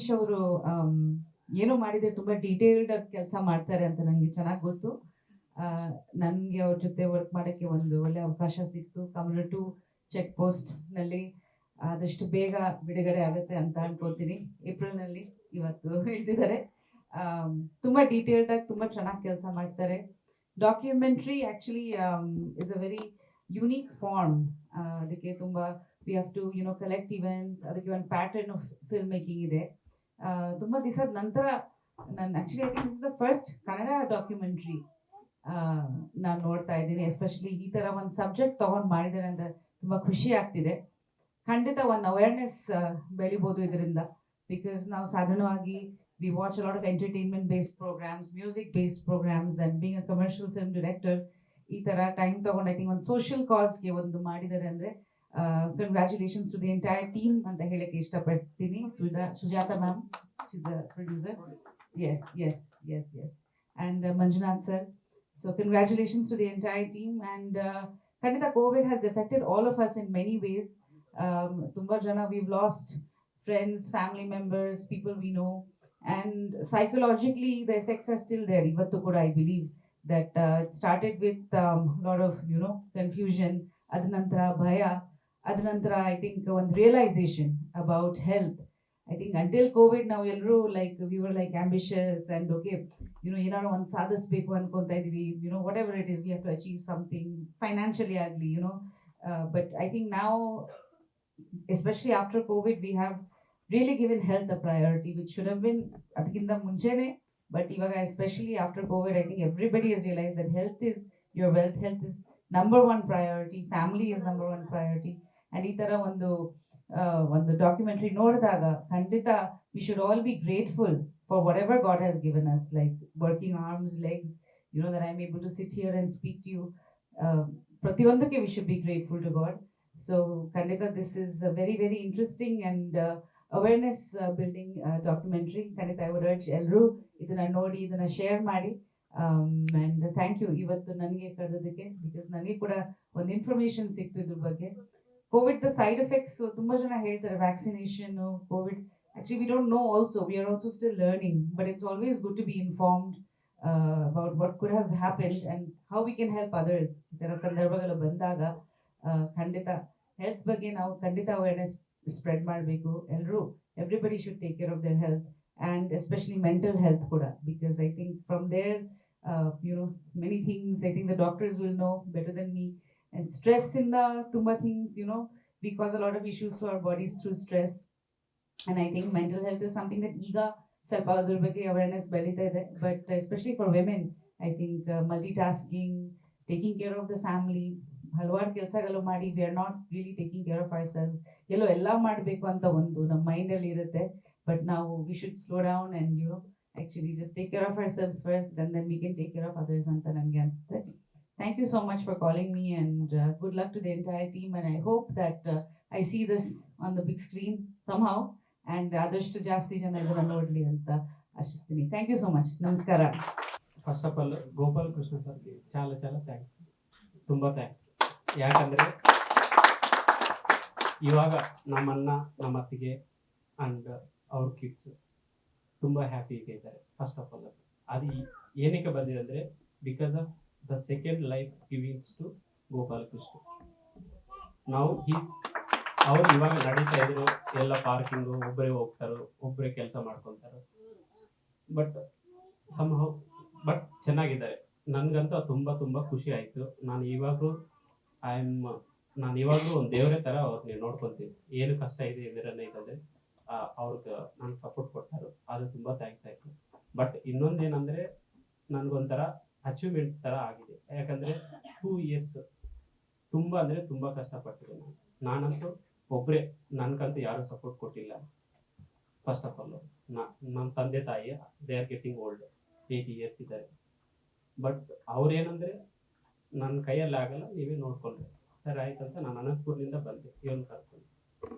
ಪರಮೇಶ್ ಅವರು ಏನು ಮಾಡಿದ್ರೆ ತುಂಬಾ ಡೀಟೇಲ್ಡ್ ಕೆಲಸ ಮಾಡ್ತಾರೆ ಅಂತ ನನಗೆ ಚೆನ್ನಾಗಿ ಗೊತ್ತು. ನನಗೆ ಅವ್ರ ಜೊತೆ ವರ್ಕ್ ಮಾಡೋಕ್ಕೆ ಒಂದು ಒಳ್ಳೆ ಅವಕಾಶ ಸಿಕ್ತು. ಕಮ್ಯುನಿಟಿ ಚೆಕ್ ಪೋಸ್ಟ್ನಲ್ಲಿ ಆದಷ್ಟು ಬೇಗ ಬಿಡುಗಡೆ ಆಗುತ್ತೆ ಅಂತ ಅನ್ಕೋತೀನಿ. ಏಪ್ರಿಲ್ನಲ್ಲಿ ಇವತ್ತು ಹೇಳ್ತಿದ್ದಾರೆ. ತುಂಬ ಡೀಟೇಲ್ಡ್ ಆಗಿ ತುಂಬಾ ಚೆನ್ನಾಗಿ ಕೆಲಸ ಮಾಡ್ತಾರೆ. Documentary actually is a very unique form ಅದಕ್ಕೆ ತುಂಬಾ we have to you know collect events ಅದಕ್ಕೆ ಒಂದು ಪ್ಯಾಟರ್ನ್ ಆಫ್ ಫಿಲ್ಮ್ ಮೇಕಿಂಗ್ ಇದೆ. ತುಂಬಾ ದಿವಸದ ನಂತರ ನಾನು actually I think is the first Kannada documentary ನಾನು ನೋಡ್ತಾ ಇದ್ದೀನಿ. ಎಸ್ಪೆಷಲಿ ಈ ತರ ಒಂದು ಸಬ್ಜೆಕ್ಟ್ ತಗೊಂಡ್ ಮಾಡಿದ್ದಾರೆ ಅಂದರೆ ತುಂಬಾ ಖುಷಿ ಆಗ್ತಿದೆ. ಖಂಡಿತ ಒಂದು ಅವೇರ್ನೆಸ್ ಬೆಳಿಬೋದು ಇದರಿಂದ. ಬಿಕಾಸ್ ನಾವು ಸಾಧಾರಣವಾಗಿ we watch lot of entertainment based programs music based programs and being a commercial film director ಈ ತರ ಟೈಮ್ ತಗೊಂಡು ಐ ಥಿಂಕ್ ಒಂದು ಸೋಷಿಯಲ್ ಕಾಸ್ಗೆ ಒಂದು ಮಾಡಿದ್ದಾರೆ ಅಂದ್ರೆ congratulations to the entire team ಅಂತ ಹೇಳಕ್ಕೆ ಇಷ್ಟಪಡ್ತೀನಿ Suja Sujatha ma'am producer S S S S and Manjunath sir so congratulations to the entire team and ಖಂಡಿತ covid has affected all of us in many ways ತುಂಬಾ ಜನ we've lost friends family members people we know and psychologically the effects are still there ಇವತ್ತು ಕೂಡ i believe that uh, it started with um, lot of you know confusion ಅದ ನಂತರ ಭಯ ಅದ ನಂತರ I think ಒಂದು realisation about health I think until Covid ನಾವು ಎಲ್ಲರೂ like we were like ambitious and okay you know ಏನಾದ್ರು ಒಂದು ಸಾಧಿಸ್ಬೇಕು ಅನ್ಕೊಂತ ಇದೀವಿ you know whatever it is we have to achieve something financially ಆಗಲಿ you know but I think ನಾವು especially after Covid we have really given health a priority which should have been ಅದಕ್ಕಿಂತ ಮುಂಚೆನೆ. But ಇವಾಗ especially after Covid I think everybody is realise that health is your wealth health is number one priority family is number one priority and ಈ ತರ ಒಂದು ಒಂದು documentary ನೋಡಿದಾಗ ಖಂಡಿತ we should all be grateful for whatever God has given us like working arms legs you know that I am able to sit here and speak to you ಪ್ರತಿಯೊಂದಕ್ಕೆ we should be grateful to God so ಖಂಡಿತ this is very very interesting and awareness building documentary ಖಂಡಿತ I would urge ಎಲ್ಲರೂ ಇದನ್ನ ನೋಡಿ, ಇದನ್ನ share ಮಾಡಿ. And thank you ಇವತ್ತು ನನಗೆ ಕರೆದೋದಕ್ಕೆ because ನನಗೆ ಕೂಡ ಒಂದು ಇನ್ಫಾರ್ಮೇಶನ್ ಸಿಕ್ತು ಇದ್ರ ಬಗ್ಗೆ. ಕೋವಿಡ್ ದ ಸೈಡ್ ಎಫೆಕ್ಟ್ಸ್ ತುಂಬಾ ಜನ ಹೇಳ್ತಾರೆ vaccination Covid actually we don't know also we are also still learning but it's always good to be informed about what could have happened and how we can help others ಈ ಥರ ಸಂದರ್ಭಗಳು ಬಂದಾಗ ಆ, ಖಂಡಿತ health ಬಗ್ಗೆ ನಾವು ಖಂಡಿತ awareness spread ಮಾಡಬೇಕು ಎಲ್ಲರೂ everybody should take care of their health and especially mental health ಕೂಡ because I think from there you know many things I think the doctors will know better than me and ಸ್ಟ್ರೆಸ್ಸಿಂದ ತುಂಬ things you know we cause a lot of issues to our bodies through stress and I think mental health is something that ಈಗ ಸ್ವಲ್ಪ ಅದ್ರ ಬಗ್ಗೆ awareness ಬೆಳೀತಾ ಇದೆ. But especially for women I think multitasking taking care of the family ಹಲವಾರು ಕೆಲಸಗಳು ಮಾಡಿ we are not really taking care of ourselves ಎಲ್ಲೋ ಎಲ್ಲ ಮಾಡಬೇಕು ಅಂತ ಒಂದು ನಮ್ಮ ಮೈಂಡಲ್ಲಿ ಇರುತ್ತೆ. ಬಟ್ ನಾವು we should slow down and you actually just take care of ourselves first and then we can take care of others ಅಂತ ನನಗೆ ಅನಿಸುತ್ತೆ. Thank you so much for calling me and uh, good luck to the entire team. And I hope that uh, I see this on the big screen somehow. And ಆದಷ್ಟು ಜಾಸ್ತಿ ಜನ ಇದನ್ನ ನೋಡಲಿ ಅಂತ ಆಶಿಸ್ತೀನಿ ಥ್ಯಾಂಕ್ ಯು ಸೊ ಮಚ್ ನಮಸ್ಕಾರ first of all Gopal Krishna ಸರ್ಗೆ ಚಾಲ ಚಾಲ ಥ್ಯಾಂಕ್ಸ್ ತುಂಬ ಥ್ಯಾಂಕ್ಸ್ ಯಾಕಂದರೆ ಇವಾಗ ನಮ್ಮನ್ನ ನಮ್ಮ ಅತ್ತಿಗೆ ಆ್ಯಂಡ್ ಅವ್ರ ಕಿಡ್ಸ್ ತುಂಬ ಹ್ಯಾಪಿ ಇದ್ದಾರೆ ಫಸ್ಟ್ ಆಫ್ ಆಲ್ ಅದು ಏನಕ್ಕೆ ಬಂದಿದೆ ಅಂದರೆ because of the second life givings to Gopala Krishna ನಾವು ಈ ಅವ್ರು ಇವಾಗ ನಡೀತಾ ಇದ್ರು, ಎಲ್ಲ ಪಾರ್ಕಿಂಗು ಒಬ್ಬರೇ ಹೋಗ್ತಾರೋ ಒಬ್ಬರೇ ಕೆಲಸ ಮಾಡ್ಕೊತಾರೋ. ಬಟ್ ಸಮ್ಹೌ ಬಟ್ ಚೆನ್ನಾಗಿದ್ದಾರೆ. ನನಗಂತೂ ತುಂಬ, ತುಂಬಾ ಖುಷಿ ಆಯ್ತು. ನಾನು ಇವಾಗಲೂ ಐ ಆಮ್ ನಾನು ಇವಾಗಲೂ ಒಂದು ದೇವರೇ ಥರ ಅವ್ರನ್ನ ನೋಡ್ಕೊತೀನಿ. ಏನು ಕಷ್ಟ ಇದೆ ಇದರನ್ನ ಇದ್ದಾರೆ ಅವ್ರಿಗೆ ನಾನು ಸಪೋರ್ಟ್ ಕೊಡ್ತಾರೋ, ಅದು ತುಂಬ ಥ್ಯಾಂಕ್ಸ್ ಆಯಿತು. ಬಟ್ ಇನ್ನೊಂದೇನಂದ್ರೆ, ನನ್ಗೊಂಥರ ಅಚೀವ್ಮೆಂಟ್ ತರ ಆಗಿದೆ. ಯಾಕಂದ್ರೆ ಟೂ ಇಯರ್ಸ್ ತುಂಬಾ ಅಂದ್ರೆ ತುಂಬಾ ಕಷ್ಟಪಟ್ಟಿದೆ ನಾನು. ನಾನಂತೂ ಒಬ್ರೆ, ನನ್ಗಂತೂ ಯಾರು ಸಪೋರ್ಟ್ ಕೊಟ್ಟಿಲ್ಲ. ಫಸ್ಟ್ ಆಫ್ ಆಲ್ ನಮ್ಮ ತಂದೆ ತಾಯಿ they are getting old eighty years ಇದ್ದಾರೆ. ಬಟ್ ಅವ್ರೇನಂದ್ರೆ ನನ್ನ ಕೈಯಲ್ಲಿ ಆಗಲ್ಲ, ನೀವೇ ನೋಡ್ಕೊಂಡ್ರೆ. ಸರಿ, ಆಯ್ತು ಅಂತ ನಾನು ಅನಂತಪುರದಿಂದ ಬಂದೆ, ಇವನ್ ಕರ್ಕೊಂಡು.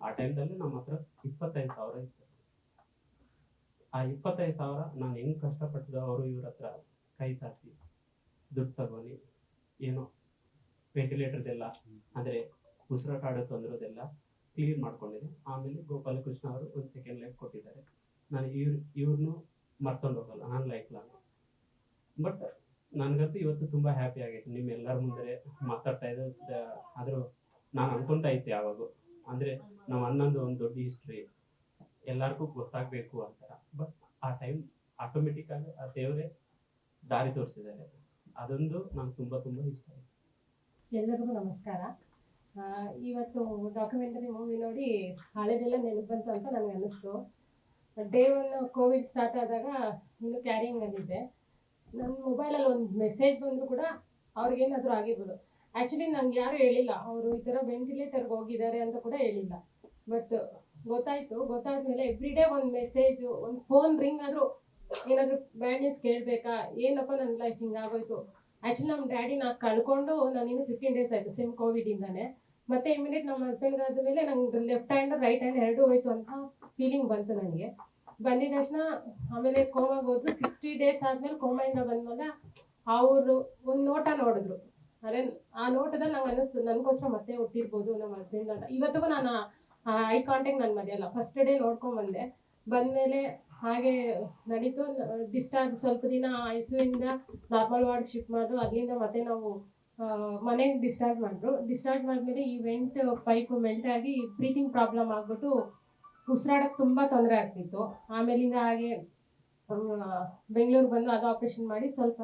ಆ ಟೈಮ್ದಲ್ಲಿ ನಮ್ಮ ಹತ್ರ ಇಪ್ಪತ್ತೈದು ಸಾವಿರ ಇತ್ತು. ಆ ಇಪ್ಪತ್ತೈದು ಸಾವಿರ ನಾನು ಹೆಂಗ್ ಕಷ್ಟಪಟ್ಟಿದ್ದೆ ಅವರು ಇವ್ರ ಹತ್ರ ಕೈ ಸಾಚಿ ದುಡ್ಡು ತಗೊಳ್ಳಿ ಏನೋ ವೆಂಟಿಲೇಟರ್ದೆಲ್ಲ ಅಂದ್ರೆ ಉಸಿರಾಟ ತೊಂದರೆದೆಲ್ಲ ಕ್ಲಿಯರ್ ಮಾಡ್ಕೊಂಡಿದೆ. ಆಮೇಲೆ ಗೋಪಾಲಕೃಷ್ಣ ಅವರು ಒಂದು ಸೆಕೆಂಡ್ ಲೈಫ್ ಕೊಟ್ಟಿದ್ದಾರೆ. ನಾನು ಇವ್ರು ಇವ್ರನ್ನೂ ಮರ್ತೊಂಡು ಹೋಗಲ್ಲ ನಾನು ಲೈಫ್ ಲಾಂಗ್ ಬಟ್ ನನಗಂತೂ ಇವತ್ತು ತುಂಬ ಹ್ಯಾಪಿ ಆಗೈತೆ. ನಿಮ್ಮೆಲ್ಲರ ಮುಂದೆ ಮಾತಾಡ್ತಾ ಇದ್ದ ಆದರೂ ನಾನು ಅನ್ಕೊತಾ ಇದ್ದೆ ಯಾವಾಗೂ. ಅಂದರೆ ನಮ್ಮ ಅಣ್ಣಂದು ಒಂದು ದೊಡ್ಡ ಹಿಸ್ಟ್ರಿ ಎಲ್ಲರಿಗೂ ಗೊತ್ತಾಗಬೇಕು ಅಂತಾರ ಬಟ್ ಆ ಟೈಮ್ ಆಟೋಮೆಟಿಕ್ ಆಗಿ ಆ ದೇವರೇ ದಾರಿ ತೋರಿಸಿದ್ದಾರೆ. ಅದೊಂದು ನಂಗೆ ತುಂಬ ತುಂಬ ಇಷ್ಟ ಎಲ್ಲರಿಗೂ ನಮಸ್ಕಾರ. ಇವತ್ತು ಡಾಕ್ಯುಮೆಂಟರಿ ಮೂವಿ ನೋಡಿ ಹಳೆದೆಲ್ಲ ನೆನಪು ಬಂತು ಅಂತ ನನಗೆ ಅನ್ನಿಸ್ತು. ಡೇ ಒನ್ ಕೋವಿಡ್ ಸ್ಟಾರ್ಟ್ ಆದಾಗ ಇನ್ನು ಕ್ಯಾರಿಂಗಲ್ಲಿದ್ದೆ ನನ್ನ ಮೊಬೈಲಲ್ಲಿ ಒಂದು ಮೆಸೇಜ್ ಬಂದರೂ ಕೂಡ ಅವ್ರಿಗೇನಾದರೂ ಆಗಿರ್ಬೋದು. ಆ್ಯಕ್ಚುಲಿ ನಂಗೆ ಯಾರೂ ಹೇಳಿಲ್ಲ. ಅವರು ಈ ಥರ ವೆಂಟಿಲೇಟರ್ಗೆ ಹೋಗಿದ್ದಾರೆ ಅಂತ ಕೂಡ ಹೇಳಿಲ್ಲ. ಬಟ್ ಗೊತ್ತಾಯಿತು. ಗೊತ್ತಾದ್ಮೇಲೆ ಎವ್ರಿ ಡೇ ಒಂದು ಮೆಸೇಜು ಒಂದು ಫೋನ್ ರಿಂಗ್ ಆದರೂ ಏನಾದರೂ ಬ್ಯಾಡ್ ನ್ಯೂಸ್ ಕೇಳಬೇಕಾ? ಏನಪ್ಪ ನನ್ನ ಲೈಫ್ ಹಿಂಗಾಗೋಯ್ತು ಆ್ಯಕ್ಚುಲಿ ನಮ್ಮ ಡ್ಯಾಡಿ ನಾ ಕಳ್ಕೊಂಡು ನಾನು ಇನ್ನು ಫಿಫ್ಟೀನ್ ಡೇಸ್ ಆಯಿತು ಸೇಮ್ ಕೋವಿಡಿಂದಾನೆ ಮತ್ತೆ ಇಮಿಡಿಯೇಟ್ ನಮ್ಮ ಆದ ಮೇಲೆ ನಂಗೆ ಲೆಫ್ಟ್ ಹ್ಯಾಂಡ್ ರೈಟ್ ಹ್ಯಾಂಡ್ ಎರಡೂ ಹೋಯ್ತು ಅಂತ ಫೀಲಿಂಗ್ ಬಂತು ನನಗೆ. ಬಂದಿದ ತಕ್ಷಣ ಆಮೇಲೆ ಕೋಮಾಗ ಹೋದ್ರು. ಸಿಕ್ಸ್ಟಿ ಡೇಸ್ ಆದಮೇಲೆ ಕೋಮಾಯಿಂದ ಬಂದ್ಮೇಲೆ ಅವರು ಒಂದು ನೋಟ ನೋಡಿದ್ರು. ಅರೆ, ಆ ನೋಟದಲ್ಲಿ ನಂಗೆ ಅನ್ನಿಸ್ತು, ನನಗೋಸ್ಕರ ಮತ್ತೆ ಹುಟ್ಟಿರ್ಬೋದು ನಮ್ಮ ಹಸ್ಬೆಂಡ್ ಅಂತ. ಇವತ್ತಿಗೂ ನಾನು ಐ ಕಾಂಟ್ಯಾಕ್ಟ್ ನಾನು ಮರೆಯಲ್ಲ. ಫಸ್ಟ್ ಡೇ ನೋಡ್ಕೊಂಡ್ ಬಂದೆ. ಬಂದಮೇಲೆ ಹಾಗೆ ನಡೀತು. ಡಿಸ್ಚಾರ್ಜ್ ಸ್ವಲ್ಪ ದಿನ ಐ ಇಂದ ನಾರ್ಮಲ್ ವಾರ್ಡ್ ಶಿಫ್ಟ್ ಮಾಡಿದ್ರು. ಅಲ್ಲಿಂದ ಮತ್ತೆ ನಾವು ಮನೆಗೆ ಡಿಸ್ಚಾರ್ಜ್ ಮಾಡಿದ್ರು. ಡಿಸ್ಚಾರ್ಜ್ ಮಾಡಿದ್ಮೇಲೆ ಈ ವೆಂಟ್ ಪೈಪ್ ಮೆಲ್ಟ್ ಆಗಿ ಬ್ರೀತಿಂಗ್ ಪ್ರಾಬ್ಲಮ್ ಆಗಿಬಿಟ್ಟು ಉಸಿರಾಡಕ್ಕೆ ತುಂಬ ತೊಂದರೆ ಆಗ್ತಿತ್ತು. ಆಮೇಲಿಂದ ಹಾಗೆ ಬೆಂಗ್ಳೂರಿಗೆ ಬಂದು ಅದು ಆಪ್ರೇಷನ್ ಮಾಡಿ ಸ್ವಲ್ಪ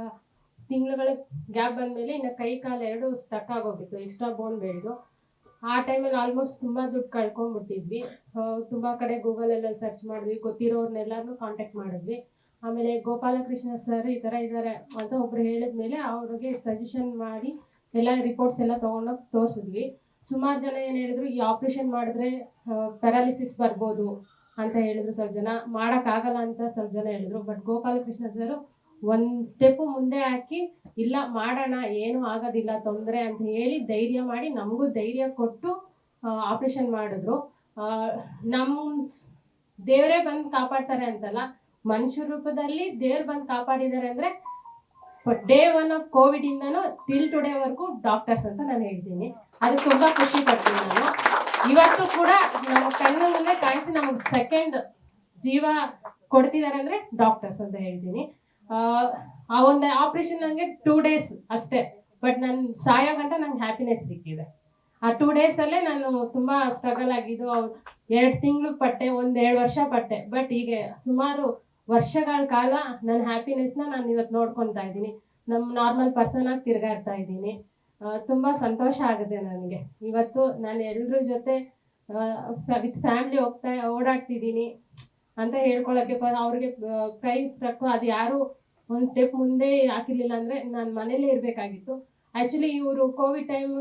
ತಿಂಗಳುಗಳ ಗ್ಯಾಪ್ ಬಂದಮೇಲೆ ಇನ್ನು ಕೈ ಕಾಲು ಎರಡು ಸ್ಟಕ್ ಆಗೋಗಿತ್ತು ಎಕ್ಸ್ಟ್ರಾ ಬೋನ್ ಬೆಳೆದು. ಆ ಟೈಮಲ್ಲಿ ಆಲ್ಮೋಸ್ಟ್ ತುಂಬ ದುಡ್ಡು ಕಳ್ಕೊಂಡ್ಬಿಟ್ಟಿದ್ವಿ. ತುಂಬ ಕಡೆ ಗೂಗಲಲ್ಲಿ ಸರ್ಚ್ ಮಾಡಿದ್ವಿ ಗೊತ್ತಿರೋರ್ನೆಲ್ಲರೂ ಕಾಂಟ್ಯಾಕ್ಟ್ ಮಾಡಿದ್ವಿ. ಆಮೇಲೆ ಗೋಪಾಲಕೃಷ್ಣ ಸರ್ ಈ ಥರ ಇದ್ದಾರೆ ಅಂತ ಒಬ್ರು ಹೇಳಿದ್ಮೇಲೆ ಅವ್ರಿಗೆ ಸಜೆಷನ್ ಮಾಡಿ ಎಲ್ಲ ರಿಪೋರ್ಟ್ಸ್ ಎಲ್ಲ ತೊಗೊಂಡೋಗಿ ತೋರಿಸಿದ್ವಿ. ಸುಮಾರು ಜನ ಏನು ಹೇಳಿದ್ರು, ಈ ಆಪ್ರೇಷನ್ ಮಾಡಿದ್ರೆ ಪ್ಯಾರಾಲಿಸಿಸ್ ಬರ್ಬೋದು ಅಂತ ಹೇಳಿದ್ರು ಸ್ವಲ್ಪ ಜನ. ಮಾಡೋಕ್ಕಾಗಲ್ಲ ಅಂತ ಸ್ವಲ್ಪ ಜನ ಹೇಳಿದ್ರು. ಬಟ್ ಗೋಪಾಲಕೃಷ್ಣ ಸರ್ ಒಂದು ಸ್ಟೆಪ್ ಮುಂದೆ ಹಾಕಿ, ಇಲ್ಲ ಮಾಡೋಣ, ಏನು ಆಗೋದಿಲ್ಲ, ತೊಂದರೆ ಅಂತ ಹೇಳಿ ಧೈರ್ಯ ಮಾಡಿ ನಮಗೂ ಧೈರ್ಯ ಕೊಟ್ಟು ಆಪರೇಷನ್ ಮಾಡಿದ್ರು. ನಮ್ಮ ದೇವರೇ ಬಂದು ಕಾಪಾಡ್ತಾರೆ ಅಂತಲ್ಲ ಮನುಷ್ಯ ರೂಪದಲ್ಲಿ ದೇವ್ರು ಬಂದು ಕಾಪಾಡಿದ್ದಾರೆ ಅಂದ್ರೆ ಡೇ ಒನ್ ಆಫ್ ಕೋವಿಡ್ ಇಂದನು ಟಿಲ್ ಟುಡೇವರೆಗೂ ಡಾಕ್ಟರ್ಸ್ ಅಂತ ನಾನು ಹೇಳ್ತೀನಿ. ಅದು ತುಂಬಾ ಖುಷಿ ಪಡ್ತೀನಿ ನಾನು. ಇವತ್ತು ಕೂಡ ನಮ್ಮ ಕಣ್ಣು ಮುಂದೆ ಕಾಣಿಸಿ ನಮಗೆ ಸೆಕೆಂಡ್ ಜೀವ ಕೊಡ್ತಿದ್ದಾರೆ ಅಂದ್ರೆ ಡಾಕ್ಟರ್ಸ್ ಅಂತ ಹೇಳ್ತೀನಿ. ಆ, ಒಂದು ಆಪರೇಷನ್ ನನಗೆ ಟೂ ಡೇಸ್ ಅಷ್ಟೇ. ಬಟ್ ನನ್ನ ಸಾಯೋ ಗಂಟ ನಂಗೆ ಹ್ಯಾಪಿನೆಸ್ ಸಿಕ್ಕಿದೆ. ಆ ಟೂ ಡೇಸಲ್ಲೇ ನಾನು ತುಂಬಾ ಸ್ಟ್ರಗಲ್ ಆಗಿದ್ದು ಎರಡು ತಿಂಗಳು ಪಟ್ಟೆ ಒಂದ್ ಎರಡು ವರ್ಷ ಪಟ್ಟೆ. ಬಟ್ ಈಗ ಸುಮಾರು ವರ್ಷಗಳ ಕಾಲ ನನ್ನ ಹ್ಯಾಪಿನೆಸ್ನ ನಾನು ಇವತ್ತು ನೋಡ್ಕೊತಾ ಇದ್ದೀನಿ. ನಮ್ಮ ನಾರ್ಮಲ್ ಪರ್ಸನ್ ಆಗಿ ತಿರ್ಗಾಡ್ತಾ ಇದ್ದೀನಿ. ತುಂಬಾ ಸಂತೋಷ ಆಗುತ್ತೆ ನನಗೆ. ಇವತ್ತು ನಾನು ಎಲ್ಲರ ಜೊತೆ ವಿತ್ ಫ್ಯಾಮಿಲಿ ಹೋಗ್ತಾ ಓಡಾಡ್ತಿದ್ದೀನಿ. ಅಂತ ಹೇಳ್ಕೊಳಕ್ಕೆ ಅವ್ರಿಗೆ ಕೈ ಸ್ಟ್ರಕ್ ಅದು ಯಾರು ಒಂದು ಸ್ಟೆಪ್ ಮುಂದೆ ಹಾಕಿರ್ಲಿಲ್ಲ ಅಂದ್ರೆ ನಾನು ಮನೇಲೇ ಇರಬೇಕಾಗಿತ್ತು. ಆ್ಯಕ್ಚುಲಿ ಇವರು ಕೋವಿಡ್ ಟೈಮ್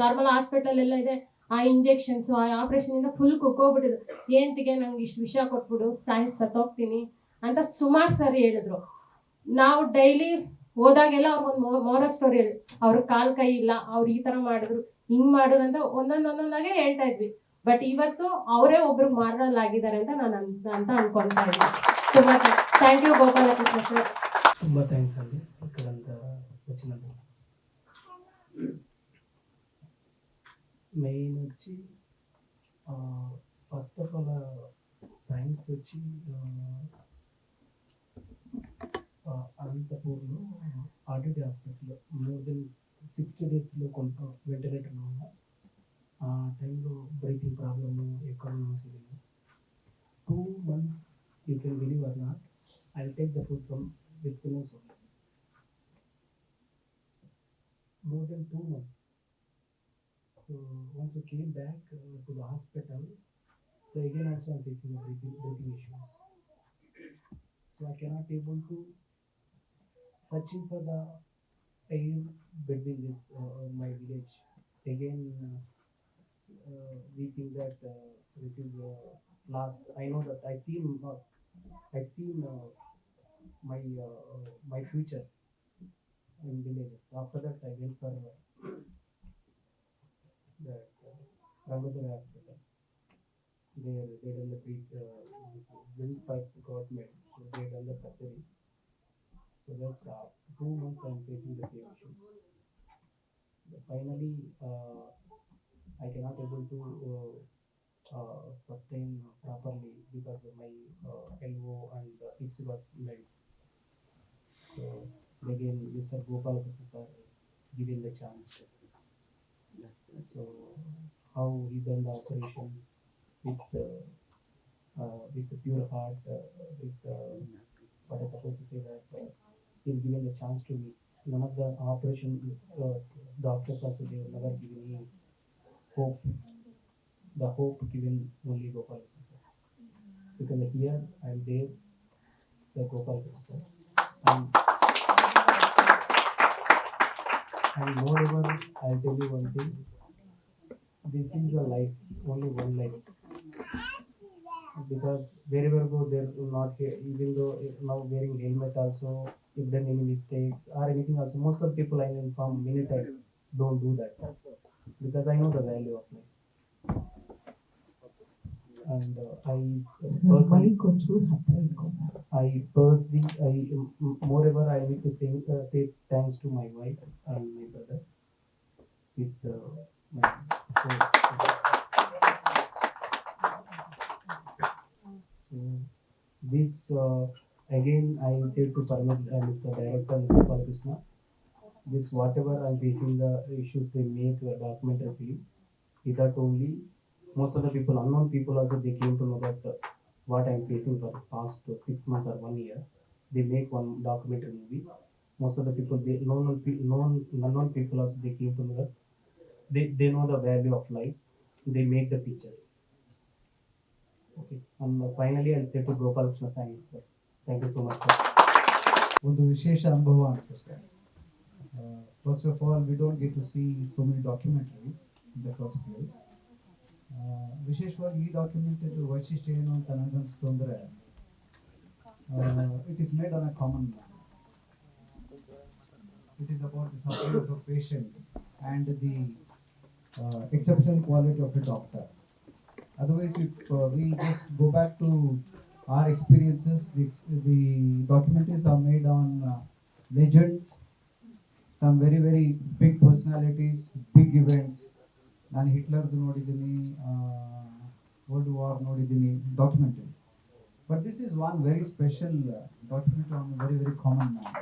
ನಾರ್ಮಲ್ ಹಾಸ್ಪಿಟಲ್ ಎಲ್ಲ ಇದೆ. ಆ ಇಂಜೆಕ್ಷನ್ಸ್ ಆ ಆಪರೇಷನ್ ಇಂದ ಫುಲ್ ಕುಕ್ಕೋಗ್ಬಿಟ್ಟಿದ್ರು ಏಂತಿಗೆ ನಂಗೆ ಇಷ್ಟು ವಿಷ ಕೊಟ್ಬಿಡು, ಸಾಯಿ ಸತ್ತೋಗ್ತೀನಿ ಅಂತ ಸುಮಾರು ಸರಿ ಹೇಳಿದ್ರು. ನಾವು ಡೈಲಿ ಹೋದಾಗೆಲ್ಲ ಅವ್ರಿಗೊಂದು ಮೋರಲ್ ಸ್ಟೋರಿ ಹೇಳಿ. ಅವ್ರ ಕಾಲ್ ಕೈ ಇಲ್ಲ, ಅವ್ರು ಈ ತರ ಮಾಡಿದ್ರು, ಹಿಂಗ್ ಮಾಡಿದ್ರು ಅಂತ ಒಂದೊಂದ್ ಒಂದೊಂದಾಗೆ ಹೇಳ್ತಾ ಇದ್ವಿ. ಬಟ್ ಇವತ್ತು ಅವರೇ ಒಬ್ರು ಮಾರಲಾಗಿದ್ದಾರೆ ಅಂತ ನಾನು ಅಂತ ಅನ್ಕೊಳ್ತಾ ಇದ್ದೀನಿ. ತುಂಬಾ ಥ್ಯಾಂಕ್ ಯು ಗೋಪಾಲಕೃಷ್ಣ ಸರ್ ತುಂಬಾ ಥ್ಯಾಂಕ್ಸ್ ಅಂడి ఇక్కడంత వచ్చినందుకు మెయిన్ వచ్చి ఫస్ట్ ఆఫ్ ఆల్ థ్యాంక్స్ వచ్చి అనంతపూర్లో RDT hospital more than sixty డేస్లో కొంత వెంటిలేటర్లో ఉన్నా ఆ టైంలో బ్రీతింగ్ ప్రాబ్లము ఎక్కడ తెలియదు two months you can believe or not I take the food from with the nose only. More than two months. So once we came back uh, to the hospital, so again also I'm facing the breathing, breathing issues. So I cannot able to searching for the air between this uh, my village. Again, uh, uh, we think that uh, this is uh, last. I know that I seen uh, I seen uh, my uh, my future in villages. After that, I went for uh, that uh, Rangadhar hospital. There, they done the uh, bill pipe made, so they done the surgery. So that's uh, two months I'm facing the same finally, uh, I cannot able to uh, uh, sustain properly because my uh, elbow and uh, was made. So again, Mr. Gopal sir giving the chance. So how he done the operations with uh, uh, with the pure heart, uh, with uh, what I supposed to say that uh, he's given the chance to me. None of the operation uh, doctors also they never given me hope. The hope given only Gopal Krishna. Because here I'm there, the Gopal Krishna. And and moreover, I'll tell you one thing. This is a life, only one life. Because wherever go, there will not even though eh, now wearing helmet also, if done any mistakes or anything also, most of the people I inform many times don't do that because I know the value of me, and uh, I so I personally I moreover I need to say uh, say thanks to my wife and my brother with uh, my so this uh, again I said to Paramit, uh, Mr. Director Mr. Balakrishna this whatever I'm facing the issues they make a documentary film, with that only most of the people, unknown people also, they came to know that uh, what I'm facing for the past uh, six months or one year. They make one documentary movie. Most of the people, they known pe- known unknown people also they came to know that they, they know the value of life. They make the pictures. Okay. And uh, finally, I'll say to Gopal Krishna, thanks, sir. Thank you so much, sir. ಒಂದು ವಿಶೇಷ ಅನುಭವ ಅನಿಸುತ್ತೆ first of all we don't get to see so many documentaries in the first place ವಿಶೇಷವಾಗಿ ಈ documentary ವೈಶಿಷ್ಟ್ಯ ಏನು ಅಂತ ನನಗನ್ಸ್ತು ಅಂದರೆ it is made on a common man it is about the suffering of a patient and the exceptional quality of a doctor Otherwise, if uh, we just go back to our experiences, the, the documentaries are made on uh, legends, some very, very big personalities, big events. ನಾನು ಹಿಟ್ಲರ್ದು ನೋಡಿದ್ದೀನಿ world war ನೋಡಿದ್ದೀನಿ documentaries but this is one very special documentary on very very common man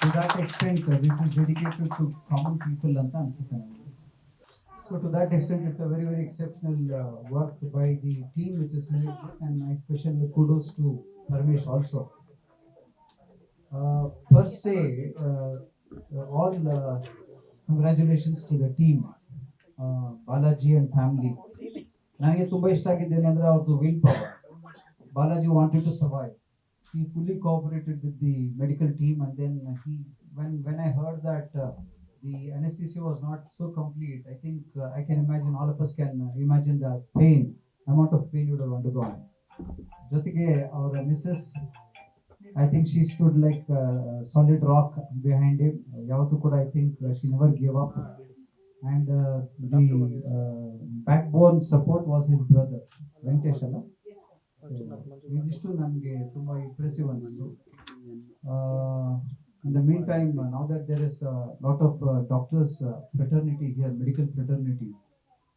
to that extent this is dedicated to common people ಅಂತ ಅನ್ಸುತ್ತೆ ನನಗೆ So to that extent, it's a very, very exceptional uh, work by the team which has made this and my special kudos to Parmesh also. Uh, per se, uh, uh, all uh, congratulations to the team, uh, Balaji and family. ನನಗೆ ತುಂಬ ಇಷ್ಟ ಆಗಿದ್ದೇನೆ ಅಂದರೆ ಅವ್ರದ್ದು will power Balaji wanted to survive he fully cooperated with the medical team and then he when when i heard that uh, the anesthesia was not so complete i think uh, i can imagine all of us can uh, imagine the pain amount of pain you would have undergone ಜೊತೆಗೆ ಅವರ Mrs I think she stood like solid rock behind him ಯಾವತ್ತೂ ಕೂಡ I think she never give up and the backbone support was his brother Venkatesh ಅಲ್ಲ? ಇದಿಷ್ಟು ನನಗೆ ತುಂಬ impressive ಅನ್ನಿಸ್ತು in the meantime now that there is lot of doctors fraternity here medical fraternity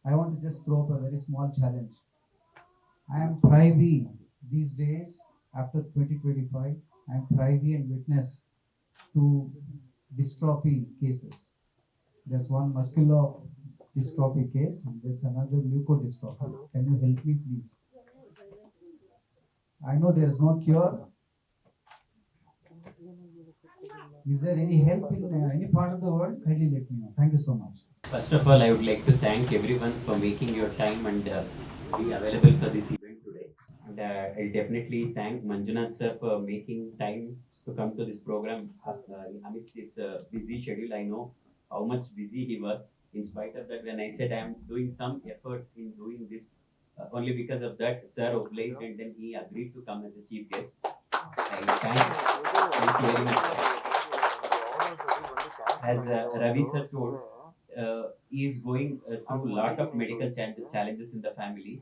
I want to just throw up a very small challenge I am privy these days. After 2025. I am privy and witness to dystrophy cases. There's one muscular dystrophy case, and there's another leukodystrophy. Can you help me, please? I know there is no cure. Is there any help in uh, any part of the world? Kindly let me know. Thank you so much. First of all, I would like to thank everyone for making your time and uh, be available for this event today. And uh, I'll definitely thank Manjunath sir for making time to come to this program uh, amidst this uh, busy schedule. I know how much busy he was. In spite of that, when I said I am doing some effort in doing this, uh, only because of that, sir obliged and then he agreed to come as a chief guest. I thank, thank you very much. As uh, Ravi sir told, uh, he is going uh, through a lot of medical chan- challenges in the family.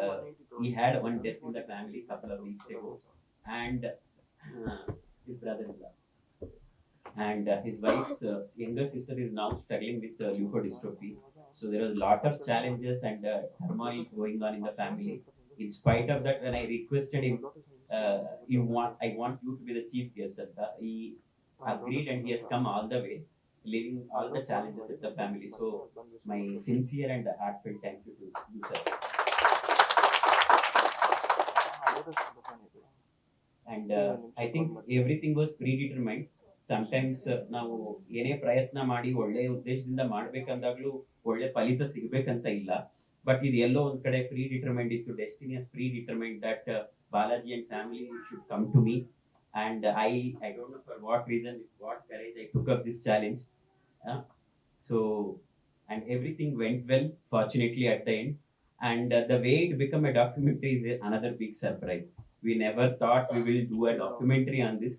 Uh, he had one death in the family a couple of weeks ago, and uh, his brother-in-law. And uh, his wife's uh, younger sister is now struggling with uh, leukodystrophy. So there was a lot of challenges and uh, turmoil going on in the family. In spite of that, when I requested him, uh, you want, I want you to be the chief guest, he agreed and he has come all the way, leaving all the challenges with the family. So my sincere and heartfelt thank you to you, sir. And uh, I think everything was predetermined. Sometimes uh, ನಾವು ಏನೇ ಪ್ರಯತ್ನ ಮಾಡಿ ಒಳ್ಳೆ ಉದ್ದೇಶದಿಂದ ಮಾಡ್ಬೇಕಂದಾಗ್ಲೂ ಒಳ್ಳೆ ಫಲಿತ ಸಿಗ್ಬೇಕಂತ ಇಲ್ಲ but ಇದು ಎಲ್ಲೋ ಒಂದ್ ಕಡೆ ಪ್ರೀ ಡಿಟರ್ಮೈಂಡ್ ಇತ್ತು destiny has pre that that Balaji and family should come to me and I I don't know for what reason, what courage I took up this challenge. Uh, so and everything went well, fortunately at the end. And uh, the way it became a documentary is another big surprise. We never thought we will do a documentary on this.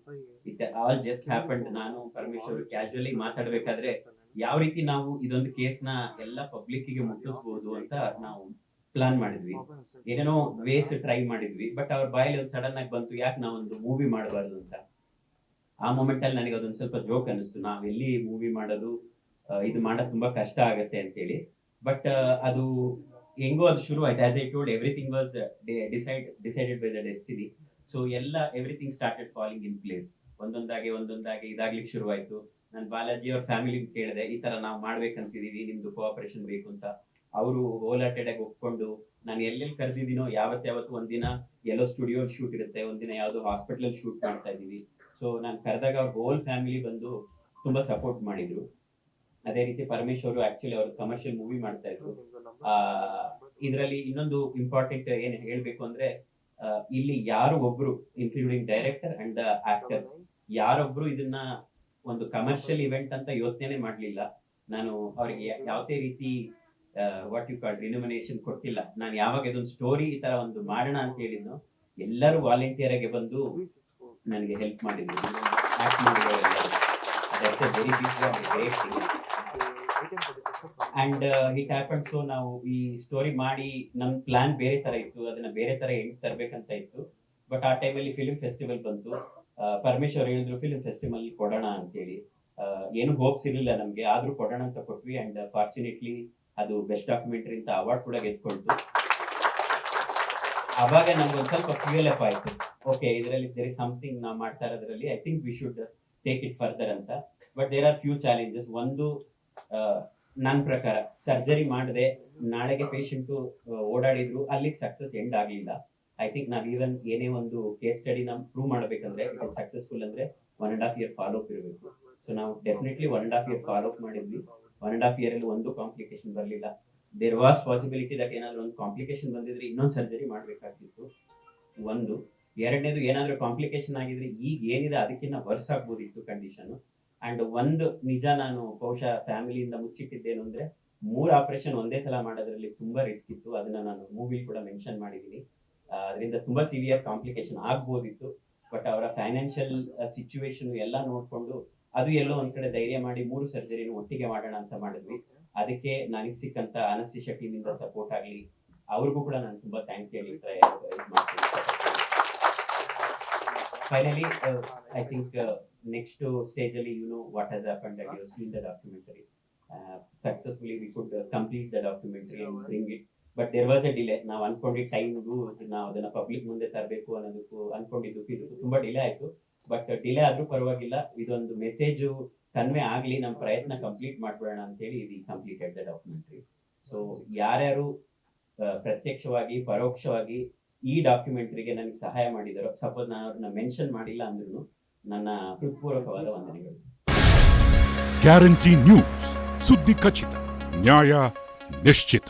It all just happened. ನಾನು Parameshwar casually ಮಾತಾಡಬೇಕಾದ್ರೆ ಯಾವ ರೀತಿ ನಾವು ಇದೊಂದು ಕೇಸ್ನ ಎಲ್ಲ ಪಬ್ಲಿಕ್ಕಿಗೆ ಮುಟ್ಟಿಸ್ಬೋದು ಅಂತ ನಾವು plan ಮಾಡಿದ್ವಿ. ಏನೇನೋ ವೇಸ್ ಟ್ರೈ ಮಾಡಿದ್ವಿ. ಬಟ್ ಅವ್ರ ಬಾಯಲ್ಲಿ ಒಂದು ಸಡನ್ ಆಗಿ ಬಂತು ಯಾಕೆ ನಾವೊಂದು ಮೂವಿ ಮಾಡಬಾರ್ದು ಅಂತ? ಆ ಮೂಮೆಂಟ್ ಅಲ್ಲಿ ನನಗೆ ಅದೊಂದು ಸ್ವಲ್ಪ ಜೋಕ್ ಅನಿಸ್ತು. ನಾವ್ ಎಲ್ಲಿ ಮೂವಿ ಮಾಡೋದು ಇದು ಮಾಡೋದು ತುಂಬಾ ಕಷ್ಟ ಆಗತ್ತೆ ಅಂತೇಳಿ. ಬಟ್ ಅದು ಹೆಂಗೋ ಅದು ಶುರು ಆಯ್ತು. As I told everything was decide decided by the destiny so ಎಲ್ಲ everything started falling in place ಒಂದೊಂದಾಗಿ ಒಂದೊಂದಾಗಿ ಇದಾಗ್ಲಿಕ್ಕೆ ಶುರುವಾಯ್ತು. ನಾನು ಬಾಲಾಜಿ ಅವ್ರ ಫ್ಯಾಮಿಲಿ ಕೇಳಿದೆ ಈ ತರ ನಾವು ಮಾಡ್ಬೇಕಂತಿದೀವಿ ನಿಮ್ದು ಕೋಆಪರೇಷನ್ ಬೇಕು ಅಂತ. ಅವರು ಓಲಾಟೆಡ್ ಆಗಿ ಒಪ್ಕೊಂಡು, ನಾನು ಎಲ್ಲೆಲ್ಲಿ ಕರೆದಿದ್ದೀನೋ ಯಾವತ್ತು ಯಾವತ್ತು ಒಂದಿನ ಎಲ್ಲೋ ಸ್ಟುಡಿಯೋ ಶೂಟ್ ಇರುತ್ತೆ, ಒಂದಿನ ಯಾವ್ದೋ ಹಾಸ್ಪಿಟಲ್ ಶೂಟ್ ಮಾಡ್ತಾ ಇದೀವಿ ಸೊ ನಾನು ಕರೆದಾಗ ಅವ್ರ ಹೋಲ್ ಫ್ಯಾಮಿಲಿ ಬಂದು ತುಂಬಾ ಸಪೋರ್ಟ್ ಮಾಡಿದ್ರು. ಅದೇ ರೀತಿ ಪರಮೇಶ್ವರು ಆಕ್ಚುಲಿ ಅವರು ಕಮರ್ಷಿಯಲ್ ಮೂವಿ ಮಾಡ್ತಾ ಇದ್ರು. ಆ, ಇದರಲ್ಲಿ ಇನ್ನೊಂದು ಇಂಪಾರ್ಟೆಂಟ್ ಏನ್ ಹೇಳ್ಬೇಕು ಅಂದ್ರೆ ಇಲ್ಲಿ ಯಾರು ಒಬ್ರು including director and the actors ಯಾರೊಬ್ರು ಇದನ್ನ ಒಂದು ಕಮರ್ಷಿಯಲ್ ಇವೆಂಟ್ ಅಂತ ಯೋಚನೆ ಮಾಡ್ಲಿಲ್ಲ. ನಾನು ಅವ್ರಿಗೆ ಯಾವುದೇ ರೀತಿ ವಾಟ್ ಯು ಕಾಲ್ ರಿನಮಿನೇಷನ್ ಕೊಟ್ಟಿಲ್ಲ. ನಾನು ಯಾವಾಗ ಇದೊಂದು ಸ್ಟೋರಿ ಈ ತರ ಒಂದು ಮಾಡೋಣ ಅಂತ ಹೇಳಿದ್ನೋ, ಎಲ್ಲರೂ ವಾಲಂಟಿಯರ್ ಆಗಿ ಬಂದು ನನಗೆ ಹೆಲ್ಪ್ ಮಾಡಿದ್ರು. ಅಂಡ್ ಇಟ್ ಹ್ಯಾಪನ್ ಸೊ ನಾವು ಈ ಸ್ಟೋರಿ ಮಾಡಿ, ನಮ್ ಪ್ಲಾನ್ ಬೇರೆ ತರ ಇತ್ತು, ಅದನ್ನ ಬೇರೆ ತರ ಎಂಡ್ ತರಬೇಕಂತ ಇತ್ತು. ಬಟ್ ಆ ಟೈಮಲ್ಲಿ ಫಿಲ್ಮ್ ಫೆಸ್ಟಿವಲ್ ಬಂತು. ಪರಮೇಶ್ವರ್ ಹೇಳಿದ್ರು ಫಿಲ್ಮ್ ಫೆಸ್ಟಿವಲ್ ಕೊಡೋಣ ಅಂತೇಳಿ. ಏನು ಹೋಪ್ಸ್ ಇರಲಿಲ್ಲ ನಮ್ಗೆ, ಆದ್ರೂ ಕೊಡೋಣ ಅಂತ ಕೊಟ್ವಿ. ಅಂಡ್ ಫಾರ್ಚುನೇಟ್ಲಿ ಅದು ಬೆಸ್ಟ್ ಡಾಕ್ಯುಮೆಂಟರಿ ಅಂತ ಅವಾರ್ಡ್ ಕೂಡ ಗೆದ್ಕೊಳ್ತು ಅವಾಗ ನಮ್ಗೆ ಒಂದ್ ಸ್ವಲ್ಪ ಫ್ಯೂಯಲ್ ಅಪ್ ಆಯ್ತು. ಓಕೆ ಇದರಲ್ಲಿ ದೇರ್ ಇಸ್ ಸಮಥಿಂಗ್ ನಾವು ಮಾಡ್ತಾ ಇರೋದ್ರಲ್ಲಿ I think we should take it further ಅಂತ. But there are few challenges ಒಂದು ನನ್ನ ಪ್ರಕಾರ ಸರ್ಜರಿ ಮಾಡದೆ ನಾಳೆಗೆ ಪೇಷಂಟು ಓಡಾಡಿದ್ರು ಅಲ್ಲಿಗೆ ಸಕ್ಸಸ್ ಎಂಡ್ ಆಗಲಿಲ್ಲ. ಐ ಥಿಂಕ್ ನಾವು ಈವನ್ ಏನೇ ಒಂದು ಕೇಸ್ ಸ್ಟಡಿ ನಮ್ ಪ್ರೂವ್ ಮಾಡ್ಬೇಕಂದ್ರೆ ಸಕ್ಸಸ್ಫುಲ್ ಅಂದ್ರೆ one and half year follow up ಇರಬೇಕು. ಸೊ ನಾವು definitely one and half year follow up ಮಾಡಿದ್ವಿ. ಒನ್ ಅಂಡ್ ಹಾಫ್ ಇಯರ್ ಅಲ್ಲಿ ಒಂದು ಕಾಂಪ್ಲಿಕೇಶನ್ ಬರಲಿಲ್ಲ. ದೇರ್ ವಾಸ್ ಪಾಸಿಬಿಲಿಟಿ ದಟ್ ಏನಾದ್ರು ಒಂದು ಕಾಂಪ್ಲಿಕೇಶನ್ ಬಂದಿದ್ರೆ ಇನ್ನೊಂದು ಸರ್ಜರಿ ಮಾಡ್ಬೇಕಾಗ್ತಿತ್ತು. ಒಂದು. ಎರಡನೇದು ಏನಾದ್ರೂ ಕಾಂಪ್ಲಿಕೇಶನ್ ಆಗಿದ್ರೆ ಈಗ ಏನಿದೆ ಅದಕ್ಕಿಂತ ವರ್ಸ್ ಆಗ್ಬೋದಿತ್ತು ಕಂಡೀಷನ್ ಅಂಡ್ ಒಂದು ನಿಜ ನಾನು ಬಹುಶಃ ಫ್ಯಾಮಿಲಿಯಿಂದ ಮುಚ್ಚಿಟ್ಟಿದ್ದೇನು ಅಂದ್ರೆ ಮೂರು ಆಪರೇಷನ್ ಒಂದೇ ಸಲ ಮಾಡೋದ್ರಲ್ಲಿ ತುಂಬಾ ರಿಸ್ಕ್ ಇತ್ತು. ಅದನ್ನ ನಾನು ಮೂವಿಲಿ ಕೂಡ ಮೆನ್ಷನ್ ಮಾಡಿದ್ದೀನಿ ಅದರಿಂದ ತುಂಬಾ ಸಿವಿಯರ್ ಕಾಂಪ್ಲಿಕೇಶನ್ ಆಗ್ಬೋದಿತ್ತು. ಬಟ್ ಅವರ ಫೈನಾನ್ಷಿಯಲ್ ಸಿಚುವೇಶನ್ ಎಲ್ಲ ನೋಡ್ಕೊಂಡು ಅದು ಎಲ್ಲೋ ಒಂದ್ ಕಡೆ ಧೈರ್ಯ ಮಾಡಿ ಮೂರು ಸರ್ಜರಿನ ಒಟ್ಟಿಗೆ ಮಾಡೋಣ ಅಂತ ಮಾಡಿದ್ವಿ. ಅದಕ್ಕೆ ನನಗೆ ಸಿಕ್ಕಂತ ಅನಸ್ತಿಷ ಇಂದ ಸಪೋರ್ಟ್ ಆಗ್ಲಿ. ಅವ್ರಿಗೂ ಕೂಡ ನಾನು ತುಂಬಾ ಥ್ಯಾಂಕ್ಸ್ ಹೇಳಿ try- ಮಾಡ್ತೀನಿ. Finally I think next stage ಅಲ್ಲಿ you know what has happen that you seen the documentary successfully we could complete the documentary and bring it but there was a delay ನಾವು ಅನ್ಕೊಂಡಿದ್ದ ಟೈಮ್ಗೂ ನಾವು ಅದನ್ನ public ಮುಂದೆ ತರಬೇಕು ಅನ್ನೋದಕ್ಕೂ ಅನ್ಕೊಂಡಿದ್ದು ತುಂಬಾ delay ಆಯ್ತು. But delay ಆದ್ರೂ ಪರವಾಗಿಲ್ಲ. ಇದೊಂದು ಮೆಸೇಜ್ ಕನ್ವೆ ಆಗ್ಲಿ ನಮ್ಮ ಪ್ರಯತ್ನ ಕಂಪ್ಲೀಟ್ ಮಾಡ್ಬಿಡೋಣ ಅಂತೇಳಿ ಇದು ಕಂಪ್ಲೀಟೆಡ್ ದ ಡಾಕ್ಯುಮೆಂಟರಿ ಸೊ ಯಾರ್ಯಾರು ಪ್ರತ್ಯಕ್ಷವಾಗಿ, ಪರೋಕ್ಷವಾಗಿ ಈ ಡಾಕ್ಯುಮೆಂಟರಿಗೆ ನನಗೆ ಸಹಾಯ ಮಾಡಿದಾರೋ ಸಪೋಸ್ ನಾನು ಅವ್ರನ್ನ ಮೆನ್ಷನ್ ಮಾಡಿಲ್ಲ ಅಂದ್ರೂ ನನ್ನ ಹೃತ್ಪೂರ್ವಕವಾದ ವಂದನೆಗಳು. ಗ್ಯಾರಂಟಿ ನ್ಯೂಸ್ ಸುದ್ದಿ ಖಚಿತ, ನ್ಯಾಯ ನಿಶ್ಚಿತ.